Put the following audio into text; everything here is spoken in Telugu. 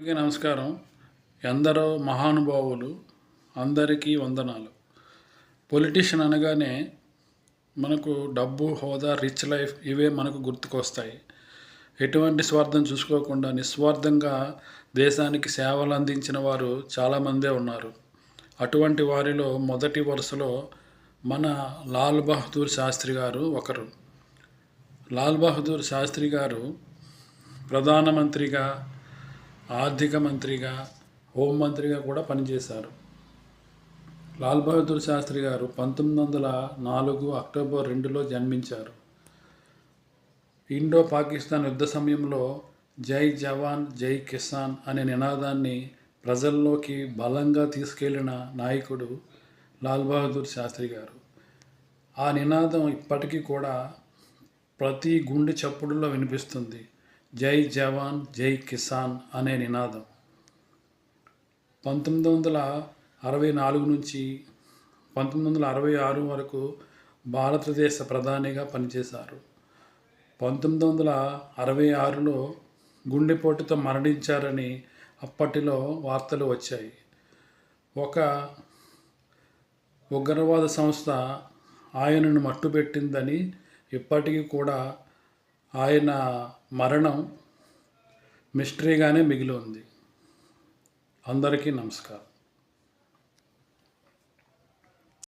అందరికీ నమస్కారం. ఎందరో మహానుభావులు అందరికీ వందనాలు. పొలిటీషియన్ అనగానే మనకు డబ్బు హోదా రిచ్ లైఫ్ ఇవే మనకు గుర్తుకొస్తాయి. ఎటువంటి స్వార్థం చూసుకోకుండా నిస్వార్థంగా దేశానికి సేవలు అందించిన వారు చాలామందే ఉన్నారు. అటువంటి వారిలో మొదటి వరుసలో మన లాల్ బహదూర్ శాస్త్రి గారు ఒకరు. లాల్ బహదూర్ శాస్త్రి గారు ప్రధానమంత్రిగా ఆర్థిక మంత్రిగా హోంమంత్రిగా కూడా పనిచేశారు. లాల్ బహదూర్ శాస్త్రి గారు పంతొమ్మిది వందల నాలుగు అక్టోబర్ రెండులో జన్మించారు. ఇండో పాకిస్తాన్ యుద్ధ సమయంలో జై జవాన్ జై కిసాన్ అనే నినాదాన్ని ప్రజల్లోకి బలంగా తీసుకెళ్ళిన నాయకుడు లాల్ బహదూర్ శాస్త్రి గారు. ఆ నినాదం ఇప్పటికీ కూడా ప్రతి గుండె చప్పుడులో వినిపిస్తుంది. జై జవాన్ జై కిసాన్ అనే నినాదం. పంతొమ్మిది వందల అరవై నాలుగు నుంచి పంతొమ్మిది వందల అరవై ఆరు వరకు భారతదేశ ప్రధానిగా పనిచేశారు. పంతొమ్మిది వందల అరవై ఆరులో గుండెపోటుతో మరణించారని అప్పటిలో వార్తలు వచ్చాయి. ఒక ఉగ్రవాద సంస్థ ఆయనను మట్టుపెట్టిందని ఇప్పటికీ కూడా ఆయన మరణం మిస్టరీగానే మిగిలి ఉంది. అందరికీ నమస్కారం.